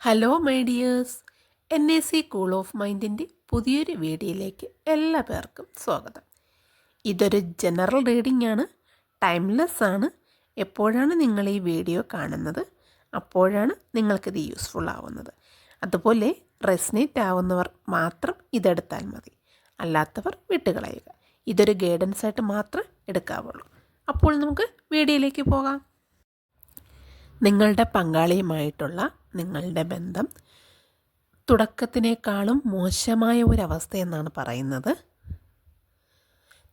Hello my dears N A C cool of മൈൻഡിന്റെ പുതിയൊരു വീഡിയോയിലേക്ക് എല്ലാ പേർക്കും സ്വാഗതം. ഇതൊരു ജനറൽ റീഡിംഗ് ആണ്. ടൈംലെസ് ആണ്. എപ്പോഴാണ് നിങ്ങൾ ഈ വീഡിയോ കാണുന്നത്? അപ്പോഴാണ് നിങ്ങൾക്കിത് യൂസ്ഫുൾ ആവുന്നത്. അതുപോലെ റെസ്നേറ്റ് ആവുന്നവർ മാത്രം ഇതെടുത്താൽ മതി. അല്ലാത്തവർ വിട്ടുകളയുക. ഇതൊരു ഗൈഡൻസ് ആയിട്ട് മാത്രം എടുക്കാവുള്ളൂ. അപ്പോൾ നമുക്ക് വീഡിയോയിലേക്ക് പോകാം. നിങ്ങളുടെ പങ്കാളിയുമായിട്ടുള്ള നിങ്ങളുടെ ബന്ധം. തുടക്കത്തിനേക്കാളും മോശമായ ഒരവസ്ഥയെന്നാണ് പറയുന്നത്.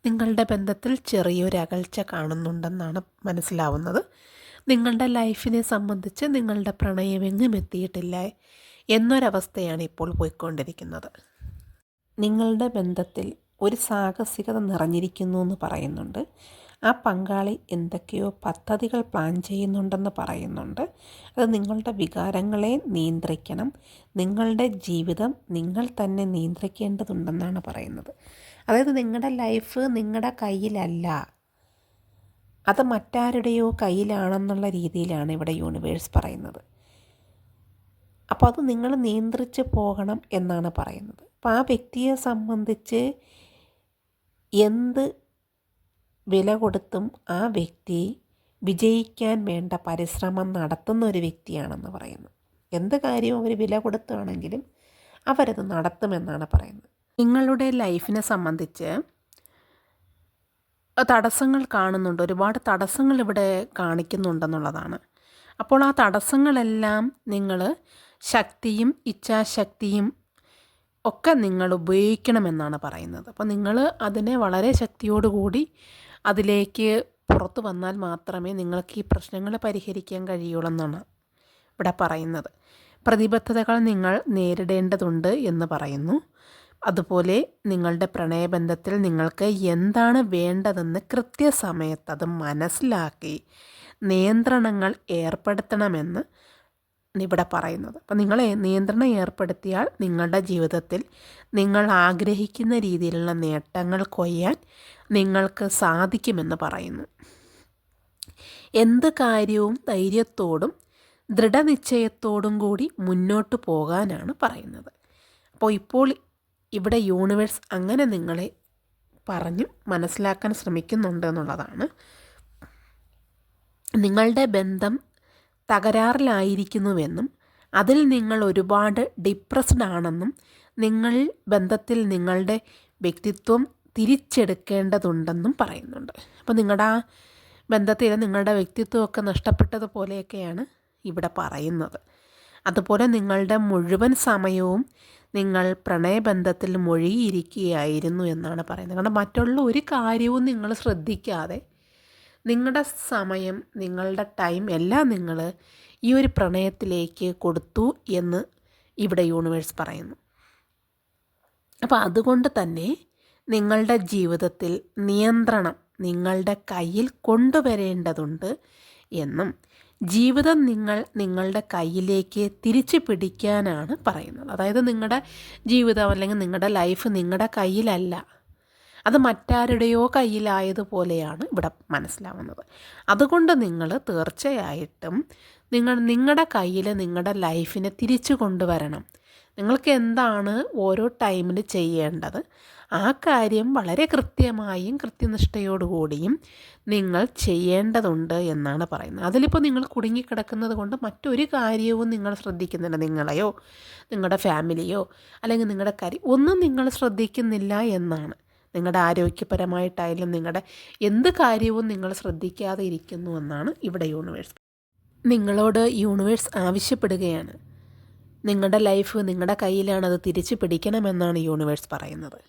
നിങ്ങളുടെ ബന്ധത്തിൽ ചെറിയൊരു അകൽച്ച കാണുന്നുണ്ടെന്നാണ് മനസ്സിലാവുന്നത്. നിങ്ങളുടെ ലൈഫിനെ സംബന്ധിച്ച് നിങ്ങളുടെ പ്രണയം എങ്ങും എത്തിയിട്ടില്ല എന്നൊരവസ്ഥയാണ് ഇപ്പോൾ പോയിക്കൊണ്ടിരിക്കുന്നത്. നിങ്ങളുടെ ബന്ധത്തിൽ ഒരു സാഹസികത നിറഞ്ഞിരിക്കുന്നു എന്ന് പറയുന്നുണ്ട്. ആ പങ്കാളി എന്തൊക്കെയോ പദ്ധതികൾ പ്ലാൻ ചെയ്യുന്നുണ്ടെന്ന് പറയുന്നുണ്ട്. അത് നിങ്ങളുടെ വികാരങ്ങളെ നിയന്ത്രിക്കണം. നിങ്ങളുടെ ജീവിതം നിങ്ങൾ തന്നെ നിയന്ത്രിക്കേണ്ടതുണ്ടെന്നാണ് പറയുന്നത്. അതായത് നിങ്ങളുടെ ലൈഫ് നിങ്ങളുടെ കയ്യിലല്ല. അത് മറ്റാരുടെയോ കയ്യിലാണെന്നുള്ള രീതിയിലാണ് ഇവിടെ യൂണിവേഴ്സ് പറയുന്നത്. അപ്പോൾ അത് നിങ്ങൾ നിയന്ത്രിച്ച് പോകണം എന്നാണ് പറയുന്നത്. അപ്പോൾ ആ വ്യക്തിയെ സംബന്ധിച്ച് എന്ത് വില കൊടുത്തും ആ വ്യക്തി വിജയിക്കാൻ വേണ്ട പരിശ്രമം നടത്തുന്ന ഒരു വ്യക്തിയാണെന്ന് പറയുന്നു. എന്ത് കാര്യവും അവർ വില കൊടുത്താണെങ്കിലും അവരത് നടത്തുമെന്നാണ് പറയുന്നത്. നിങ്ങളുടെ ലൈഫിനെ സംബന്ധിച്ച് തടസ്സങ്ങൾ കാണുന്നുണ്ട്. ഒരുപാട് തടസ്സങ്ങൾ ഇവിടെ കാണിക്കുന്നുണ്ടെന്നുള്ളതാണ്. അപ്പോൾ ആ തടസ്സങ്ങളെല്ലാം നിങ്ങൾ ശക്തിയും ഇച്ഛാശക്തിയും ഒക്കെ നിങ്ങൾ ഉപയോഗിക്കണമെന്നാണ് പറയുന്നത്. അപ്പോൾ നിങ്ങൾ അതിനെ വളരെ ശക്തിയോടുകൂടി അതിലേക്ക് പുറത്തു വന്നാൽ മാത്രമേ നിങ്ങൾക്ക് ഈ പ്രശ്നങ്ങൾ പരിഹരിക്കാൻ കഴിയുള്ളൂ എന്നാണ് ഇവിടെ പറയുന്നത്. പ്രതിബദ്ധതകൾ നിങ്ങൾ നേരിടേണ്ടതുണ്ട് എന്ന് പറയുന്നു. അതുപോലെ നിങ്ങളുടെ പ്രണയബന്ധത്തിൽ നിങ്ങൾക്ക് എന്താണ് വേണ്ടതെന്ന് കൃത്യസമയത്ത് അത് മനസ്സിലാക്കി നിയന്ത്രണങ്ങൾ ഏർപ്പെടുത്തണമെന്ന് ഇവിടെ പറയുന്നത്. അപ്പം നിങ്ങൾ നിയന്ത്രണം ഏർപ്പെടുത്തിയാൽ നിങ്ങളുടെ ജീവിതത്തിൽ നിങ്ങൾ ആഗ്രഹിക്കുന്ന രീതിയിലുള്ള നേട്ടങ്ങൾ കൊയ്യാൻ നിങ്ങൾക്ക് സാധിക്കുമെന്ന് പറയുന്നു. എന്ത് കാര്യവും ധൈര്യത്തോടും ദൃഢനിശ്ചയത്തോടും കൂടി മുന്നോട്ട് പോകാനാണ് പറയുന്നത്. അപ്പോൾ ഇപ്പോൾ ഇവിടെ യൂണിവേഴ്സ് അങ്ങനെ നിങ്ങളെ പറഞ്ഞു മനസ്സിലാക്കാൻ ശ്രമിക്കുന്നുണ്ട് എന്നുള്ളതാണ്. നിങ്ങളുടെ ബന്ധം തകരാറിലായിരിക്കുന്നുവെന്നും അതിൽ നിങ്ങൾ ഒരുപാട് ഡിപ്രസ്ഡ് ആണെന്നും നിങ്ങൾ ബന്ധത്തിൽ നിങ്ങളുടെ വ്യക്തിത്വം തിരിച്ചെടുക്കേണ്ടതുണ്ടെന്നും പറയുന്നുണ്ട്. അപ്പോൾ നിങ്ങളുടെ ആ ബന്ധത്തിൽ നിങ്ങളുടെ വ്യക്തിത്വമൊക്കെ നഷ്ടപ്പെട്ടതുപോലെയൊക്കെയാണ് ഇവിടെ പറയുന്നത്. അതുപോലെ നിങ്ങളുടെ മുഴുവൻ സമയവും നിങ്ങൾ പ്രണയബന്ധത്തിൽ മൊഴിയിരിക്കുകയായിരുന്നു എന്നാണ് പറയുന്നത്. കാരണം മറ്റുള്ള ഒരു കാര്യവും നിങ്ങൾ ശ്രദ്ധിക്കാതെ നിങ്ങളുടെ സമയം നിങ്ങളുടെ ടൈം എല്ലാം നിങ്ങൾ ഈ ഒരു പ്രണയത്തിലേക്ക് കൊടുത്തു എന്ന് ഇവിടെ യൂണിവേഴ്സ് പറയുന്നു. അപ്പോൾ അതുകൊണ്ട് തന്നെ നിങ്ങളുടെ ജീവിതത്തിൽ നിയന്ത്രണം നിങ്ങളുടെ കയ്യിൽ കൊണ്ടുവരേണ്ടതുണ്ട് എന്നും ജീവിതം നിങ്ങൾ നിങ്ങളുടെ കയ്യിലേക്ക് തിരിച്ചു പിടിക്കാനാണ് പറയുന്നത്. അതായത് നിങ്ങളുടെ ജീവിതം അല്ലെങ്കിൽ നിങ്ങളുടെ ലൈഫ് നിങ്ങളുടെ കയ്യിലല്ല. അത് മറ്റാരുടെയോ കയ്യിലായതുപോലെയാണ് ഇവിടെ മനസ്സിലാവുന്നത്. അതുകൊണ്ട് നിങ്ങൾ തീർച്ചയായിട്ടും നിങ്ങൾ നിങ്ങളുടെ കയ്യിൽ നിങ്ങളുടെ ലൈഫിനെ തിരിച്ചു കൊണ്ടുവരണം. നിങ്ങൾക്ക് എന്താണ് ഓരോ ടൈമിൽ ചെയ്യേണ്ടത്? ആ കാര്യം വളരെ കൃത്യമായും കൃത്യനിഷ്ഠയോടുകൂടിയും നിങ്ങൾ ചെയ്യേണ്ടതുണ്ട് എന്നാണ് പറയുന്നത്. അതിലിപ്പോൾ നിങ്ങൾ കുടുങ്ങിക്കിടക്കുന്നത് കൊണ്ട് മറ്റൊരു കാര്യവും നിങ്ങൾ ശ്രദ്ധിക്കുന്നില്ല. നിങ്ങളെയോ നിങ്ങളുടെ ഫാമിലിയോ അല്ലെങ്കിൽ നിങ്ങളുടെ കാര്യം ഒന്നും നിങ്ങൾ ശ്രദ്ധിക്കുന്നില്ല എന്നാണ്. നിങ്ങളുടെ ആരോഗ്യപരമായിട്ടായാലും നിങ്ങളുടെ എന്ത് കാര്യവും നിങ്ങൾ ശ്രദ്ധിക്കാതെ ഇരിക്കുന്നു എന്നാണ് ഇവിടെ യൂണിവേഴ്സ്. നിങ്ങളോട് യൂണിവേഴ്സ് ആവശ്യപ്പെടുകയാണ്. നിങ്ങളുടെ ലൈഫ് നിങ്ങളുടെ കയ്യിലാണ് അത് തിരിച്ചു പിടിക്കണമെന്നാണ് യൂണിവേഴ്സ് പറയുന്നത്.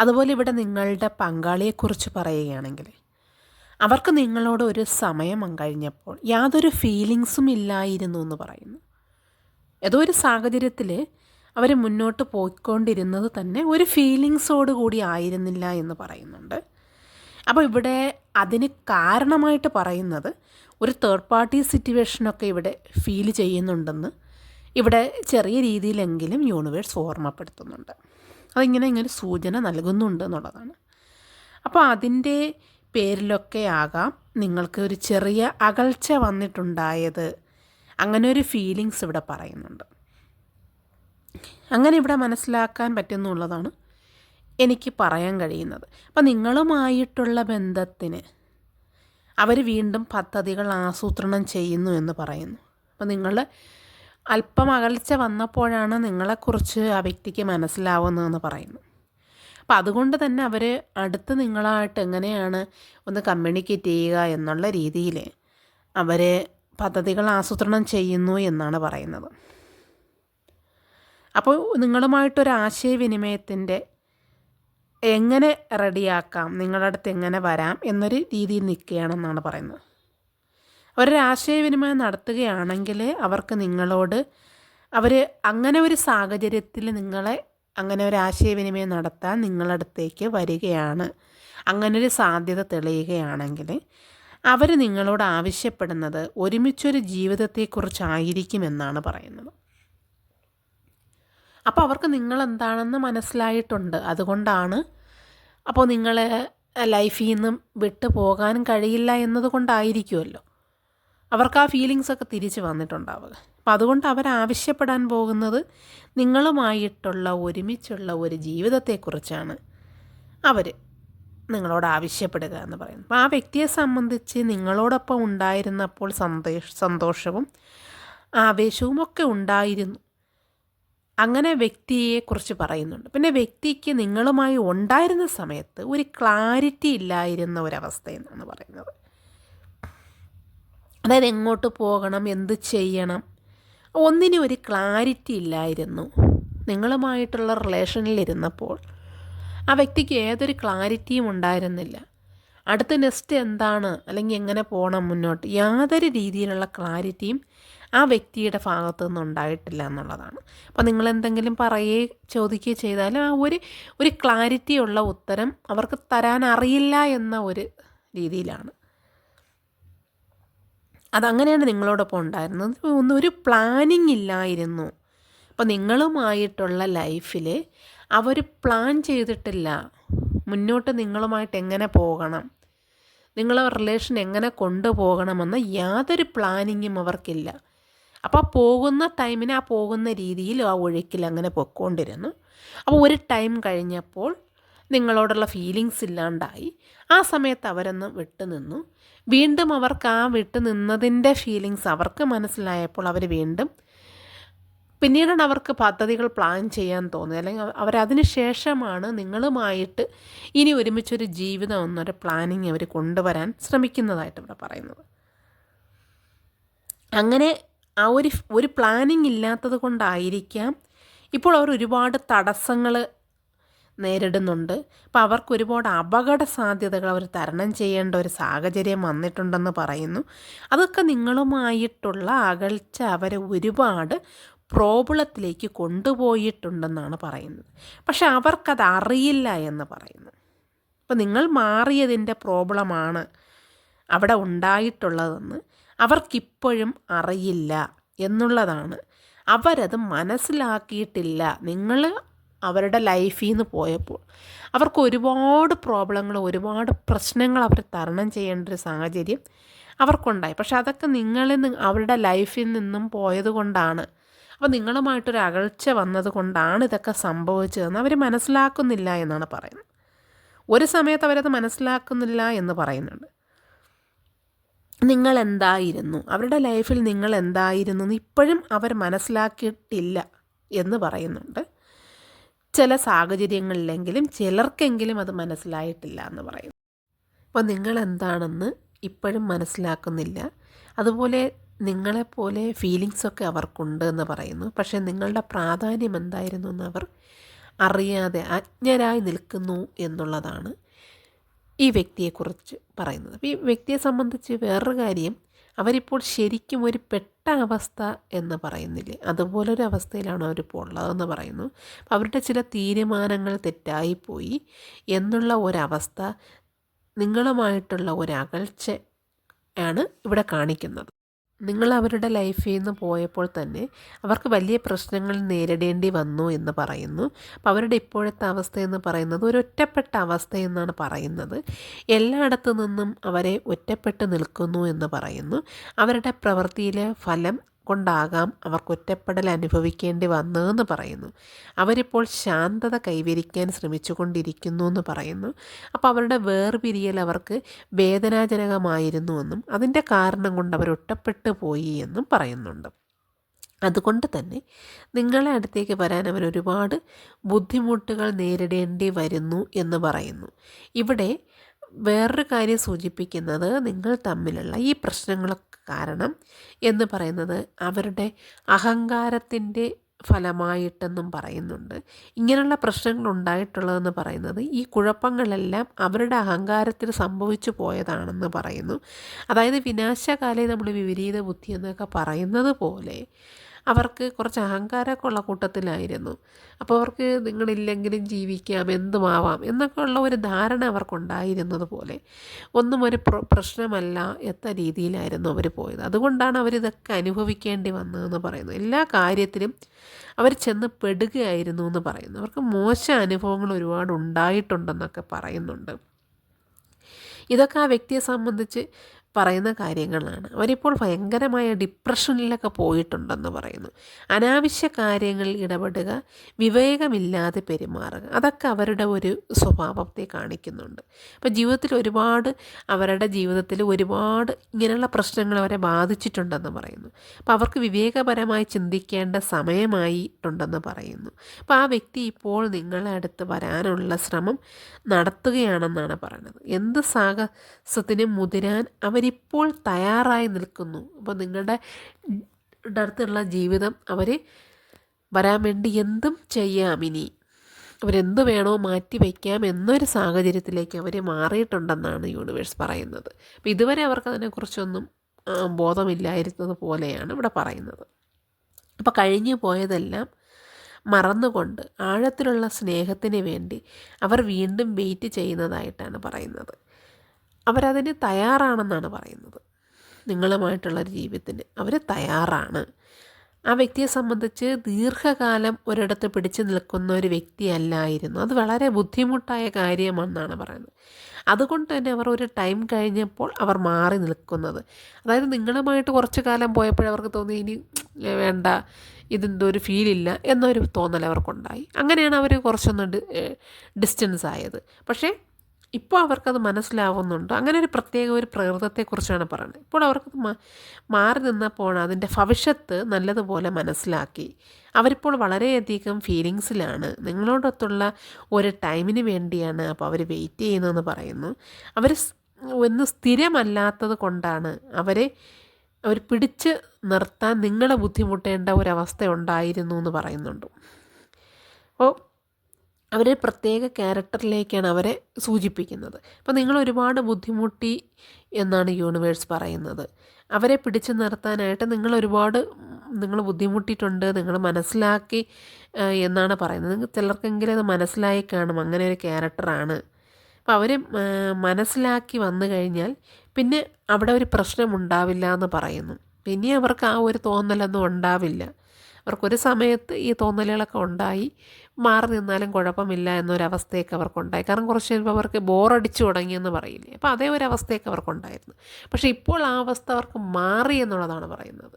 അതുപോലെ ഇവിടെ നിങ്ങളുടെ പങ്കാളിയെക്കുറിച്ച് പറയുകയാണെങ്കിൽ അവർക്ക് നിങ്ങളോട് ഒരു സമയം കഴിഞ്ഞപ്പോൾ യാതൊരു ഫീലിങ്സും ഇല്ലായിരുന്നു എന്ന് പറയുന്നു. ഏതോ ഒരു സാഹചര്യത്തിൽ അവർ മുന്നോട്ട് പോയിക്കൊണ്ടിരുന്നത് തന്നെ ഒരു ഫീലിങ്സോട് കൂടി ആയിരുന്നില്ല എന്ന് പറയുന്നുണ്ട്. അപ്പോൾ ഇവിടെ അതിന് കാരണമായിട്ട് പറയുന്നത് ഒരു തേർഡ് പാർട്ടി സിറ്റുവേഷനൊക്കെ ഇവിടെ ഫീൽ ചെയ്യുന്നുണ്ടെന്ന് ഇവിടെ ചെറിയ രീതിയിലെങ്കിലും യൂണിവേഴ്സ് ഓർമ്മപ്പെടുത്തുന്നുണ്ട്. അതിങ്ങനെ ഇങ്ങനെ സൂചന നൽകുന്നുണ്ട് എന്നുള്ളതാണ്. അപ്പോൾ അതിന്റെ പേരിലൊക്കെ ആകാം നിങ്ങൾക്ക് ഒരു ചെറിയ അകൽച്ച വന്നിട്ടുണ്ടായത്. അങ്ങനെ ഒരു ഫീലിങ്സ് ഇവിടെ പറയുന്നുണ്ട്. അങ്ങനെ ഇവിടെ മനസ്സിലാക്കാൻ പറ്റുന്നുള്ളതാണ് എനിക്ക് പറയാൻ കഴിയുന്നത്. അപ്പം നിങ്ങളുമായിട്ടുള്ള ബന്ധത്തിന് അവർ വീണ്ടും പദ്ധതികൾ ആസൂത്രണം ചെയ്യുന്നു എന്ന് പറയുന്നു. അപ്പം നിങ്ങൾ അല്പം അകൽച്ച വന്നപ്പോഴാണ് നിങ്ങളെക്കുറിച്ച് ആ വ്യക്തിക്ക് മനസ്സിലാവുന്നതെന്ന് പറയുന്നു അപ്പം അതുകൊണ്ട് തന്നെ അവർ അടുത്ത് നിങ്ങളായിട്ട് എങ്ങനെയാണ് ഒന്ന് കമ്മ്യൂണിക്കേറ്റ് ചെയ്യുക എന്നുള്ള രീതിയിൽ അവർ പദ്ധതികൾ ആസൂത്രണം ചെയ്യുന്നു എന്നാണ് പറയുന്നത്. അപ്പോൾ നിങ്ങളുമായിട്ടൊരു ആശയവിനിമയത്തിന്റെ എങ്ങനെ റെഡിയാക്കാം നിങ്ങളുടെ അടുത്ത് എങ്ങനെ വരാം എന്നൊരു രീതിയിൽ നിൽക്കുകയാണെന്നാണ് പറയുന്നത്. അവരൊരു ആശയവിനിമയം നടത്തുകയാണെങ്കിൽ അവർക്ക് നിങ്ങളോട് അവർ അങ്ങനെ ഒരു സാഹചര്യത്തിൽ നിങ്ങളെ അങ്ങനെ ഒരു ആശയവിനിമയം നടത്താൻ നിങ്ങളടുത്തേക്ക് വരികയാണ്. അങ്ങനൊരു സാധ്യത തെളിയുകയാണെങ്കിൽ അവർ നിങ്ങളോട് ആവശ്യപ്പെടുന്നത് ഒരുമിച്ചൊരു ജീവിതത്തെക്കുറിച്ചായിരിക്കുമെന്നാണ് പറയുന്നത്. അപ്പോൾ അവർക്ക് നിങ്ങളെന്താണെന്ന് മനസ്സിലായിട്ടുണ്ട്. അതുകൊണ്ടാണ് അപ്പോൾ നിങ്ങളെ ലൈഫിൽ നിന്നും വിട്ടു പോകാൻ കഴിയില്ല എന്നതുകൊണ്ടായിരിക്കുമല്ലോ. അവർക്ക് ആ ഫീലിങ്സ് ഒക്കെ തിരിച്ച് വന്നിട്ടുണ്ടാവുക. അപ്പം അതുകൊണ്ട് അവരാവശ്യപ്പെടാൻ പോകുന്നത് നിങ്ങളുമായിട്ടുള്ള ഒരുമിച്ചുള്ള ഒരു ജീവിതത്തെക്കുറിച്ചാണ് അവർ നിങ്ങളോട് ആവശ്യപ്പെടുക എന്ന് പറയുന്നത്. അപ്പോൾ ആ വ്യക്തിയെ സംബന്ധിച്ച് നിങ്ങളോടൊപ്പം ഉണ്ടായിരുന്നപ്പോൾ സന്തോഷ സന്തോഷവും ആവേശവും ഒക്കെ ഉണ്ടായിരുന്നു. അങ്ങനെ വ്യക്തിയെക്കുറിച്ച് പറയുന്നുണ്ട്. പിന്നെ വ്യക്തിക്ക് നിങ്ങളുമായി ഉണ്ടായിരുന്ന സമയത്ത് ഒരു ക്ലാരിറ്റി ഇല്ലായിരുന്ന ഒരവസ്ഥ എന്നാണ് പറയുന്നത്. അതായത് എങ്ങോട്ട് പോകണം എന്ത് ചെയ്യണം ഒന്നിനും ഒരു ക്ലാരിറ്റി ഇല്ലായിരുന്നു. നിങ്ങളുമായിട്ടുള്ള റിലേഷനിലിരുന്നപ്പോൾ ആ വ്യക്തിക്ക് ഏതൊരു ക്ലാരിറ്റിയും ഉണ്ടായിരുന്നില്ല. അടുത്ത നെക്സ്റ്റ് എന്താണ് അല്ലെങ്കിൽ എങ്ങനെ പോകണം മുന്നോട്ട് യാതൊരു രീതിയിലുള്ള ക്ലാരിറ്റിയും ആ വ്യക്തിയുടെ ഭാഗത്തു നിന്ന് ഉണ്ടായിട്ടില്ല എന്നുള്ളതാണ്. അപ്പോൾ നിങ്ങൾ എന്തെങ്കിലും പറയുകയോ ചോദിക്കുകയോ ചെയ്താലും ആ ഒരു ഒരു ക്ലാരിറ്റി ഉള്ള ഉത്തരം അവർക്ക് തരാൻ അറിയില്ല എന്ന ഒരു രീതിയിലാണ്. അതങ്ങനെയാണ് നിങ്ങളോടൊപ്പം ഉണ്ടായിരുന്നത്. ഒന്നും ഒരു പ്ലാനിങ് ഇല്ലായിരുന്നു. അപ്പോൾ നിങ്ങളുമായിട്ടുള്ള ലൈഫിൽ അവർ പ്ലാൻ ചെയ്തിട്ടില്ല. മുന്നോട്ട് നിങ്ങളുമായിട്ട് എങ്ങനെ പോകണം? നിങ്ങളെ റിലേഷൻ എങ്ങനെ കൊണ്ടുപോകണമെന്ന് യാതൊരു പ്ലാനിങ്ങും അവർക്കില്ല. അപ്പോൾ പോകുന്ന ടൈമിന് ആ പോകുന്ന രീതിയിൽ ആ ഒഴുക്കിൽ അങ്ങനെ പൊയ്ക്കൊണ്ടിരുന്നു. അപ്പോൾ ഒരു ടൈം കഴിഞ്ഞപ്പോൾ നിങ്ങളോടുള്ള ഫീലിങ്സ് ഇല്ലാണ്ടായി. ആ സമയത്ത് അവരൊന്ന് വിട്ടുനിന്നു വീണ്ടും അവർക്ക് ആ വിട്ടു നിന്നതിന്റെ ഫീലിങ്സ് അവർക്ക് മനസ്സിലായപ്പോൾ അവർ വീണ്ടും പിന്നീടാണ് അവർക്ക് പദ്ധതികൾ പ്ലാൻ ചെയ്യാൻ തോന്നുന്നത് അല്ലെങ്കിൽ അവരതിന് ശേഷമാണ് നിങ്ങളുമായിട്ട് ഇനി ഒരുമിച്ചൊരു ജീവിതം എന്നൊരു പ്ലാനിങ് അവർ കൊണ്ടുവരാൻ ശ്രമിക്കുന്നതായിട്ട് ഇവിടെ പറയുന്നത്. അങ്ങനെ ആ ഒരു ഒരു പ്ലാനിങ് ഇല്ലാത്തത് കൊണ്ടായിരിക്കാം ഇപ്പോൾ അവർ ഒരുപാട് തടസ്സങ്ങൾ നേരിടുന്നുണ്ട്. അപ്പോൾ അവർക്ക് ഒരുപാട് അപകട സാധ്യതകൾ അവർ തരണം ചെയ്യേണ്ട ഒരു സാഹചര്യം വന്നിട്ടുണ്ടെന്ന് പറയുന്നു. അതൊക്കെ നിങ്ങളുമായിട്ടുള്ള അകൽച്ച അവരെ ഒരുപാട് പ്രോബ്ലത്തിലേക്ക് കൊണ്ടുപോയിട്ടുണ്ടെന്നാണ് പറയുന്നത്. പക്ഷെ അവർക്കത് അറിയില്ല എന്ന് പറയുന്നു. അപ്പോൾ നിങ്ങൾ മാറിയതിന്റെ പ്രോബ്ലമാണ് അവിടെ ഉണ്ടായിട്ടുള്ളതെന്ന് അവർക്കിപ്പോഴും അറിയില്ല എന്നുള്ളതാണ്. അവരത് മനസ്സിലാക്കിയിട്ടില്ല. നിങ്ങൾ അവരുടെ ലൈഫിൽ നിന്ന് പോയപ്പോൾ അവർക്ക് ഒരുപാട് പ്രോബ്ലങ്ങൾ ഒരുപാട് പ്രശ്നങ്ങൾ അവർ തരണം ചെയ്യേണ്ട ഒരു സാഹചര്യം അവർക്കുണ്ടായി. പക്ഷെ അതൊക്കെ നിങ്ങളിൽ നിന്ന് അവരുടെ ലൈഫിൽ നിന്നും പോയത് കൊണ്ടാണ്. അപ്പോൾ നിങ്ങളുമായിട്ടൊരു അകൽച്ച വന്നത് കൊണ്ടാണ് ഇതൊക്കെ സംഭവിച്ചതെന്ന് അവർ മനസ്സിലാക്കുന്നില്ല എന്നാണ് പറയുന്നത്. ഒരു സമയത്ത് അവരത് മനസ്സിലാക്കുന്നില്ല എന്ന് പറയുന്നുണ്ട്. നിങ്ങൾ എന്തായിരുന്നു അവരുടെ ലൈഫിൽ നിങ്ങൾ എന്തായിരുന്നു ഇപ്പോഴും അവർ മനസ്സിലാക്കിയിട്ടില്ല എന്ന് പറയുന്നുണ്ട്. ചില സാഹചര്യങ്ങളിലെങ്കിലും ചിലർക്കെങ്കിലും അത് മനസ്സിലായിട്ടില്ല എന്ന് പറയുന്നു അപ്പോൾ നിങ്ങൾ എന്താണെന്ന് ഇപ്പോഴും മനസ്സിലാക്കുന്നില്ല. അതുപോലെ നിങ്ങളെപ്പോലെ ഫീലിങ്സൊക്കെ അവർക്കുണ്ട് എന്ന് പറയുന്നു. പക്ഷേ നിങ്ങളുടെ പ്രാധാന്യം എന്തായിരുന്നു എന്ന് അവർ അറിയാതെ അജ്ഞരായി നിൽക്കുന്നു എന്നുള്ളതാണ് ഈ വ്യക്തിയെക്കുറിച്ച് പറയുന്നത്. അപ്പോൾ ഈ വ്യക്തിയെ സംബന്ധിച്ച് വേറൊരു കാര്യം അവരിപ്പോൾ ശരിക്കും ഒരു പെട്ട അവസ്ഥ എന്ന് പറയുന്നില്ലേ? അതുപോലൊരു അവസ്ഥയിലാണ് അവരിപ്പോൾ ഉള്ളതെന്ന് പറയുന്നു. അവരുടെ ചില തീരുമാനങ്ങൾ തെറ്റായിപ്പോയി എന്നുള്ള ഒരവസ്ഥ നിങ്ങളുമായിട്ടുള്ള ഒരകൽച്ച ആണ് ഇവിടെ കാണിക്കുന്നത്. നിങ്ങൾ അവരുടെ ലൈഫിൽ നിന്ന് പോയപ്പോൾ തന്നെ അവർക്ക് വലിയ പ്രശ്നങ്ങൾ നേരിടേണ്ടി വന്നു എന്ന് പറയുന്നു. അപ്പോൾ അവരുടെ ഇപ്പോഴത്തെ അവസ്ഥ എന്ന് പറയുന്നത് ഒരു ഒറ്റപ്പെട്ട അവസ്ഥ എന്നാണ് പറയുന്നത്. എല്ലായിടത്തു നിന്നും അവരെ ഒറ്റപ്പെട്ട് നിൽക്കുന്നു എന്ന് പറയുന്നു. അവരുടെ പ്രവൃത്തിയിലെ ഫലം കൊണ്ടാകാം അവർ ഒറ്റപ്പെടൽ അനുഭവിക്കേണ്ടി വന്നതെന്ന് പറയുന്നു. അവരിപ്പോൾ ശാന്തത കൈവരിക്കാൻ ശ്രമിച്ചുകൊണ്ടിരിക്കുന്നു എന്ന് പറയുന്നു. അപ്പോൾ അവരുടെ വേർപിരിയൽ അവർക്ക് വേദനാജനകമായിരുന്നുവെന്നും അതിന്റെ കാരണം കൊണ്ട് അവർ ഒറ്റപ്പെട്ടു പോയി എന്നും പറയുന്നുണ്ട്. അതുകൊണ്ട് തന്നെ നിങ്ങളെ അടുത്തേക്ക് വരാൻ അവർ ഒരുപാട് ബുദ്ധിമുട്ടുകൾ നേരിടേണ്ടി വരുന്നു എന്ന് പറയുന്നു. ഇവിടെ വേറൊരു കാര്യം സൂചിപ്പിക്കുന്നത് നിങ്ങൾ തമ്മിലുള്ള ഈ പ്രശ്നങ്ങളൊക്കെ കാരണം എന്ന് പറയുന്നത് അവരുടെ അഹങ്കാരത്തിന്റെ ഫലമായിട്ടെന്നും പറയുന്നുണ്ട്. ഇങ്ങനെയുള്ള പ്രശ്നങ്ങൾ ഉണ്ടായിട്ടുള്ളതെന്ന് പറയുന്നത് ഈ കുഴപ്പങ്ങളെല്ലാം അവരുടെ അഹങ്കാരത്തിൽ സംഭവിച്ചു പോയതാണെന്ന് പറയുന്നു. അതായത് വിനാശകാലെ നമ്മൾ വിപരീത ബുദ്ധി എന്നൊക്കെ പറയുന്നത് പോലെ അവർക്ക് കുറച്ച് അഹങ്കാരമൊക്കെ ഉള്ള കൂട്ടത്തിലായിരുന്നു. അപ്പോൾ അവർക്ക് നിങ്ങളില്ലെങ്കിലും ജീവിക്കാം എന്തുമാവാം എന്നൊക്കെ ഉള്ള ഒരു ധാരണ അവർക്കുണ്ടായിരുന്നത് പോലെ ഒന്നും ഒരു പ്രശ്നമല്ല എത്ത രീതിയിലായിരുന്നു അവർ പോയത്. അതുകൊണ്ടാണ് അവരിതൊക്കെ അനുഭവിക്കേണ്ടി വന്നതെന്ന് പറയുന്നത്. എല്ലാ കാര്യത്തിലും അവർ ചെന്ന് പെടുകയായിരുന്നു എന്ന് പറയുന്നു അവർക്ക് മോശം അനുഭവങ്ങൾ ഒരുപാട് ഉണ്ടായിട്ടുണ്ടെന്നൊക്കെ പറയുന്നുണ്ട്. ഇതൊക്കെ ആ വ്യക്തിയെ സംബന്ധിച്ച് പറയുന്ന കാര്യങ്ങളാണ്. അവരിപ്പോൾ ഭയങ്കരമായ ഡിപ്രഷനിലൊക്കെ പോയിട്ടുണ്ടെന്ന് പറയുന്നു. അനാവശ്യ കാര്യങ്ങളിൽ ഇടപെടുക വിവേകമില്ലാതെ പെരുമാറുക അതൊക്കെ അവരുടെ ഒരു സ്വഭാവത്തെ കാണിക്കുന്നുണ്ട്. അപ്പോൾ ജീവിതത്തിൽ ഒരുപാട് അവരുടെ ജീവിതത്തിൽ ഒരുപാട് ഇങ്ങനെയുള്ള പ്രശ്നങ്ങൾ അവരെ ബാധിച്ചിട്ടുണ്ടെന്ന് പറയുന്നു. അപ്പോൾ അവർക്ക് വിവേകപരമായി ചിന്തിക്കേണ്ട സമയമായിട്ടുണ്ടെന്ന് പറയുന്നു. അപ്പോൾ ആ വ്യക്തി ഇപ്പോൾ നിങ്ങളെ അടുത്ത് വരാനുള്ള ശ്രമം നടത്തുകയാണെന്നാണ് പറയുന്നത്. എന്ത് സാഹസത്തിനും മുതിരാൻ അവർ അവരിപ്പോൾ തയ്യാറായി നിൽക്കുന്നു. അപ്പോൾ നിങ്ങളുടെ അടുത്തുള്ള ജീവിതം അവർ വരാൻ വേണ്ടി എന്തും ചെയ്യാം ഇനി. അവരെന്ത് വേണോ മാറ്റി വയ്ക്കാം എന്നൊരു സാഹചര്യത്തിലേക്ക് അവർ മാറിയിട്ടുണ്ടെന്നാണ് യൂണിവേഴ്സ് പറയുന്നത്. അപ്പോൾ ഇതുവരെ അവർക്ക് അതിനെക്കുറിച്ചൊന്നും ബോധമില്ലായിരുന്നത് പോലെയാണ് ഇവിടെ പറയുന്നത്. അപ്പോൾ കഴിഞ്ഞു പോയതെല്ലാം മറന്നുകൊണ്ട് ആഴത്തിലുള്ള സ്നേഹത്തിന് വേണ്ടി അവർ വീണ്ടും വെയിറ്റ് ചെയ്യുന്നതായിട്ടാണ് പറയുന്നത്. അവരതിന് തയ്യാറാണെന്നാണ് പറയുന്നത്. നിങ്ങളുമായിട്ടുള്ളൊരു ജീവിതത്തിന് അവർ തയ്യാറാണ്. ആ വ്യക്തിയെ സംബന്ധിച്ച് ദീർഘകാലം ഒരിടത്ത് പിടിച്ചു നിൽക്കുന്ന ഒരു വ്യക്തിയല്ലായിരുന്നു. അത് വളരെ ബുദ്ധിമുട്ടായ കാര്യമെന്നാണ് പറയുന്നത്. അതുകൊണ്ട് തന്നെ അവർ ഒരു ടൈം കഴിഞ്ഞപ്പോൾ അവർ മാറി നിൽക്കുന്നത്. അതായത് നിങ്ങളുമായിട്ട് കുറച്ച് കാലം പോയപ്പോഴവർക്ക് തോന്നി ഇനി വേണ്ട ഇതെന്തോ ഒരു ഫീലില്ല എന്നൊരു തോന്നൽ അവർക്കുണ്ടായി. അങ്ങനെയാണ് അവർ കുറച്ചൊന്ന് ഡിസ്റ്റൻസ് ആയത്. പക്ഷേ ഇപ്പോൾ അവർക്കത് മനസ്സിലാവുന്നുണ്ട്? അങ്ങനെ ഒരു പ്രത്യേക ഒരു പ്രകൃതത്തെക്കുറിച്ചാണ് പറയുന്നത്. ഇപ്പോൾ അവർക്കത് മാറി നിന്നപ്പോൾ അതിന്റെ ഭവിഷ്യത്ത് നല്ലതുപോലെ മനസ്സിലാക്കി. അവരിപ്പോൾ വളരെയധികം ഫീലിങ്സിലാണ്. നിങ്ങളോടൊത്തുള്ള ഒരു ടൈമിന് വേണ്ടിയാണ് അപ്പോൾ അവർ വെയിറ്റ് ചെയ്യുന്നതെന്ന് പറയുന്നു. അവർ ഒന്ന് സ്ഥിരമല്ലാത്തത് കൊണ്ടാണ് അവരെ അവർ പിടിച്ച് നിർത്താൻ നിങ്ങളെ ബുദ്ധിമുട്ടേണ്ട ഒരവസ്ഥ ഉണ്ടായിരുന്നു എന്ന് പറയുന്നുണ്ട്. അപ്പോൾ അവരെ പ്രത്യേക ക്യാരക്ടറിലേക്കാണ് അവരെ സൂചിപ്പിക്കുന്നത്. അപ്പോൾ നിങ്ങൾ ഒരുപാട് ബുദ്ധിമുട്ടി എന്നാണ് യൂണിവേഴ്സ് പറയുന്നത്. അവരെ പിടിച്ചു നിർത്താനായിട്ട് നിങ്ങൾ ഒരുപാട് നിങ്ങൾ ബുദ്ധിമുട്ടിയിട്ടുണ്ട് നിങ്ങൾ മനസ്സിലാക്കി എന്നാണ് പറയുന്നത്. നിങ്ങൾക്ക് ചിലർക്കെങ്കിലും അത് മനസ്സിലായി കാണും. അങ്ങനെ ഒരു ക്യാരക്ടറാണ്. അപ്പോൾ അവർ മനസ്സിലാക്കി വന്നു കഴിഞ്ഞാൽ പിന്നെ അവിടെ ഒരു പ്രശ്നം ഉണ്ടാവില്ല എന്ന് പറയുന്നു. പിന്നെ അവർക്ക് ആ ഒരു തോന്നലൊന്നും ഉണ്ടാവില്ല. അവർക്കൊരു സമയത്ത് ഈ തോന്നലുകളൊക്കെ ഉണ്ടായി. മാറി നിന്നാലും കുഴപ്പമില്ല എന്നൊരവസ്ഥയൊക്കെ അവർക്കുണ്ടായി. കാരണം കുറച്ച് കഴിയുമ്പോൾ അവർക്ക് ബോറടിച്ചു തുടങ്ങിയെന്ന് പറയില്ലേ. അപ്പോൾ അതേ ഒരു അവസ്ഥയൊക്കെ അവർക്കുണ്ടായിരുന്നു. പക്ഷേ ഇപ്പോൾ ആ അവസ്ഥ അവർക്ക് മാറി എന്നുള്ളതാണ് പറയുന്നത്.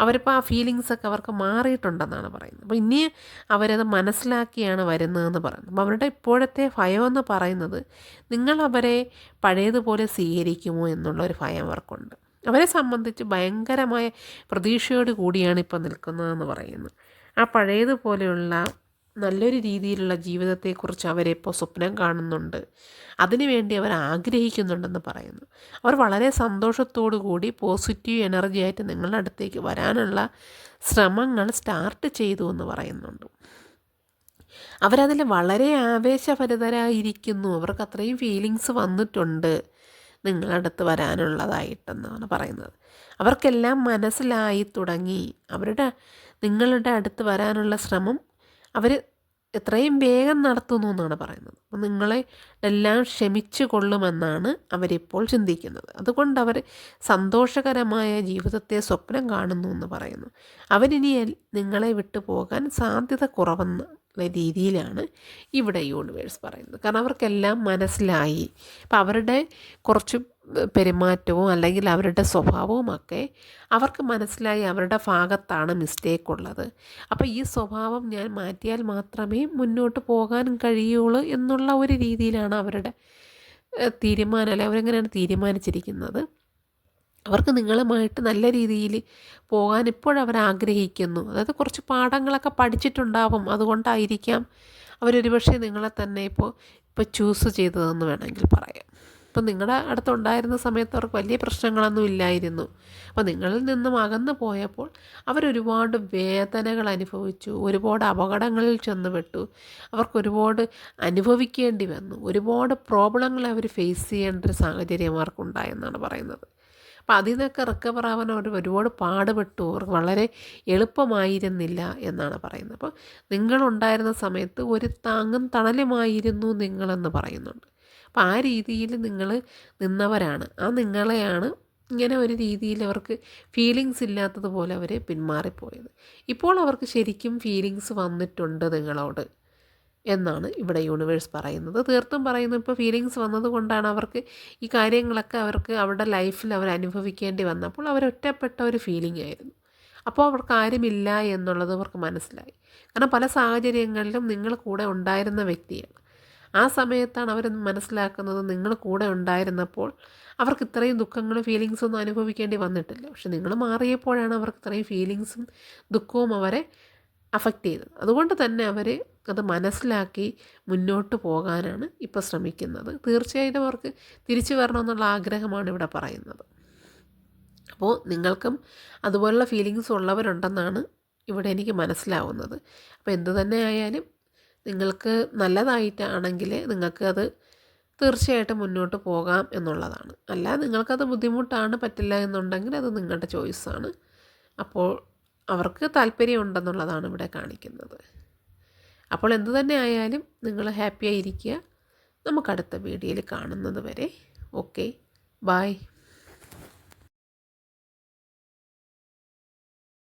അവരിപ്പോൾ ആ ഫീലിങ്സൊക്കെ അവർക്ക് മാറിയിട്ടുണ്ടെന്നാണ് പറയുന്നത്. അപ്പോൾ ഇനി അവരത് മനസ്സിലാക്കിയാണ് വരുന്നതെന്ന് പറയുന്നത്. അപ്പോൾ അവരുടെ ഇപ്പോഴത്തെ ഭയമെന്ന് പറയുന്നത് നിങ്ങൾ അവരെ പഴയതുപോലെ സ്വീകരിക്കുമോ എന്നുള്ളൊരു ഭയം അവർക്കുണ്ട്. അവരെ സംബന്ധിച്ച് ഭയങ്കരമായ പ്രതീക്ഷയോട് കൂടിയാണ് ഇപ്പോൾ നിൽക്കുന്നതെന്ന് പറയുന്നു. ആ പഴയതുപോലെയുള്ള നല്ലൊരു രീതിയിലുള്ള ജീവിതത്തെക്കുറിച്ച് അവരിപ്പോൾ സ്വപ്നം കാണുന്നുണ്ട്. അതിനുവേണ്ടി അവർ ആഗ്രഹിക്കുന്നുണ്ടെന്ന് പറയുന്നു. അവർ വളരെ സന്തോഷത്തോടു കൂടി പോസിറ്റീവ് എനർജി ആയിട്ട് നിങ്ങളുടെ അടുത്തേക്ക് വരാനുള്ള ശ്രമങ്ങൾ സ്റ്റാർട്ട് ചെയ്തു എന്ന് പറയുന്നുണ്ട്. അവരതിൽ വളരെ ആവേശഭരിതരായിരിക്കുന്നു. അവർക്ക് അത്രയും ഫീലിങ്സ് വന്നിട്ടുണ്ട്. നിങ്ങളടുത്ത് വരാനുള്ളതായിട്ടെന്നാണ് പറയുന്നത്. അവർക്കെല്ലാം മനസ്സിലായി തുടങ്ങി. അവരുടെ നിങ്ങളുടെ അടുത്ത് വരാനുള്ള ശ്രമം അവർ എത്രയും വേഗം നടത്തുന്നു എന്നാണ് പറയുന്നത്. അപ്പം നിങ്ങളെ എല്ലാം ക്ഷമിച്ചു കൊള്ളുമെന്നാണ് അവരിപ്പോൾ ചിന്തിക്കുന്നത്. അതുകൊണ്ട് അവർ സന്തോഷകരമായ ജീവിതത്തെ സ്വപ്നം കാണുന്നു എന്ന് പറയുന്നു. അവരിനി നിങ്ങളെ വിട്ടു പോകാൻ സാധ്യത കുറവെന്ന് രീതിയിലാണ് ഇവിടെ യൂണിവേഴ്സ് പറയുന്നത്. കാരണം അവർക്കെല്ലാം മനസ്സിലായി. അപ്പം അവരുടെ കുറച്ച് പെരുമാറ്റവും അല്ലെങ്കിൽ അവരുടെ സ്വഭാവവുമൊക്കെ അവർക്ക് മനസ്സിലായി അവരുടെ ഭാഗത്താണ് മിസ്റ്റേക്ക് ഉള്ളത്. അപ്പോൾ ഈ സ്വഭാവം ഞാൻ മാറ്റിയാൽ മാത്രമേ മുന്നോട്ട് പോകാൻ കഴിയുള്ളൂ എന്നുള്ള ഒരു രീതിയിലാണ് അവരുടെ തീരുമാനം അല്ലെ അവരെങ്ങനെയാണ് തീരുമാനിച്ചിരിക്കുന്നത്. അവർക്ക് നിങ്ങളുമായിട്ട് നല്ല രീതിയിൽ പോകാൻ ഇപ്പോഴവർ ആഗ്രഹിക്കുന്നു അതായത് കുറച്ച് പാഠങ്ങളൊക്കെ പഠിച്ചിട്ടുണ്ടാവും. അതുകൊണ്ടായിരിക്കാം അവരൊരു പക്ഷേ നിങ്ങളെ തന്നെ ഇപ്പോൾ ഇപ്പോൾ ചൂസ് ചെയ്തതെന്ന് വേണമെങ്കിൽ പറയാം. ഇപ്പം നിങ്ങളുടെ അടുത്തുണ്ടായിരുന്ന സമയത്ത് അവർക്ക് വലിയ പ്രശ്നങ്ങളൊന്നും ഇല്ലായിരുന്നു. അപ്പോൾ നിങ്ങളിൽ നിന്നും അകന്നു പോയപ്പോൾ അവരൊരുപാട് വേദനകൾ അനുഭവിച്ചു. ഒരുപാട് അപകടങ്ങളിൽ ചെന്ന് പെട്ടു അവർക്ക് ഒരുപാട് അനുഭവിക്കേണ്ടി വന്നു. ഒരുപാട് പ്രോബ്ലങ്ങൾ അവർ ഫേസ് ചെയ്യേണ്ട ഒരു സാഹചര്യം അവർക്കുണ്ടായെന്നാണ് പറയുന്നത്. അപ്പം അതിൽ നിന്നൊക്കെ റിക്കവർ ആവാൻ അവർ ഒരുപാട് പാടുപെട്ടു. അവർക്ക് വളരെ എളുപ്പമായിരുന്നില്ല എന്നാണ് പറയുന്നത്. അപ്പോൾ നിങ്ങളുണ്ടായിരുന്ന സമയത്ത് ഒരു താങ്ങും തണലുമായിരുന്നു നിങ്ങളെന്ന് പറയുന്നുണ്ട്. അപ്പം ആ രീതിയിൽ നിങ്ങൾ നിന്നവരാണ്. ആ നിങ്ങളെയാണ് ഇങ്ങനെ ഒരു രീതിയിൽ അവർക്ക് ഫീലിങ്സ് ഇല്ലാത്തതുപോലെ അവർ പിന്മാറിപ്പോയത്. ഇപ്പോൾ അവർക്ക് ശരിക്കും ഫീലിങ്സ് വന്നിട്ടുണ്ട് നിങ്ങളോട്. എന്നാണ് ഇവിടെ യൂണിവേഴ്സ് പറയുന്നത്. തീർത്തും പറയുന്നത് ഇപ്പോൾ ഫീലിങ്സ് വന്നതുകൊണ്ടാണ് അവർക്ക് ഈ കാര്യങ്ങളൊക്കെ അവർക്ക് അവരുടെ ലൈഫിൽ അവർ അനുഭവിക്കേണ്ടി വന്നപ്പോൾ അവർ ഒറ്റപ്പെട്ട ഒരു ഫീലിംഗ് ആയിരുന്നു. അപ്പോൾ അവർക്ക് ആരുമില്ല എന്നുള്ളത് അവർക്ക് മനസ്സിലായി. കാരണം പല സാഹചര്യങ്ങളിലും നിങ്ങൾ കൂടെ ഉണ്ടായിരുന്ന വ്യക്തിയാണ്. ആ സമയത്താണ് അവർ മനസ്സിലാക്കുന്നത് നിങ്ങൾ കൂടെ ഉണ്ടായിരുന്നപ്പോൾ അവർക്ക് ഇത്രയും ദുഃഖങ്ങളും ഫീലിങ്സും ഒന്നും അനുഭവിക്കേണ്ടി വന്നിട്ടില്ല. പക്ഷെ നിങ്ങൾ മാറിയപ്പോഴാണ് അവർക്ക് ഇത്രയും ഫീലിങ്സും ദുഃഖവും അവരെ അഫക്റ്റ് ചെയ്തത്. അതുകൊണ്ട് തന്നെ അവർ അത് മനസ്സിലാക്കി മുന്നോട്ട് പോകാനാണ് ഇപ്പോൾ ശ്രമിക്കുന്നത്. തീർച്ചയായിട്ടും അവർക്ക് തിരിച്ചു വരണമെന്നുള്ള ആഗ്രഹമാണ് ഇവിടെ പറയുന്നത്. അപ്പോൾ നിങ്ങൾക്കും അതുപോലുള്ള ഫീലിങ്സ് ഉള്ളവരുണ്ടെന്നാണ് ഇവിടെ എനിക്ക് മനസ്സിലാവുന്നത്. അപ്പോൾ എന്തു തന്നെ ആയാലും നിങ്ങൾക്ക് നല്ലതായിട്ടാണെങ്കിൽ നിങ്ങൾക്ക് അത് തീർച്ചയായിട്ടും മുന്നോട്ട് പോകാം എന്നുള്ളതാണ്. അല്ല നിങ്ങൾക്കത് ബുദ്ധിമുട്ടാണ് പറ്റില്ല എന്നുണ്ടെങ്കിൽ അത് നിങ്ങളുടെ ചോയ്സാണ് അപ്പോൾ അവർക്ക് താല്പര്യമുണ്ടെന്നുള്ളതാണ് ഇവിടെ കാണിക്കുന്നത്. അപ്പോൾ എന്തു തന്നെ ആയാലും നിങ്ങൾ ഹാപ്പി ആയിരിക്കുക. നമുക്ക് അടുത്ത വീഡിയോയിൽ കാണുന്നത് വരെ ഓക്കെ ബായ്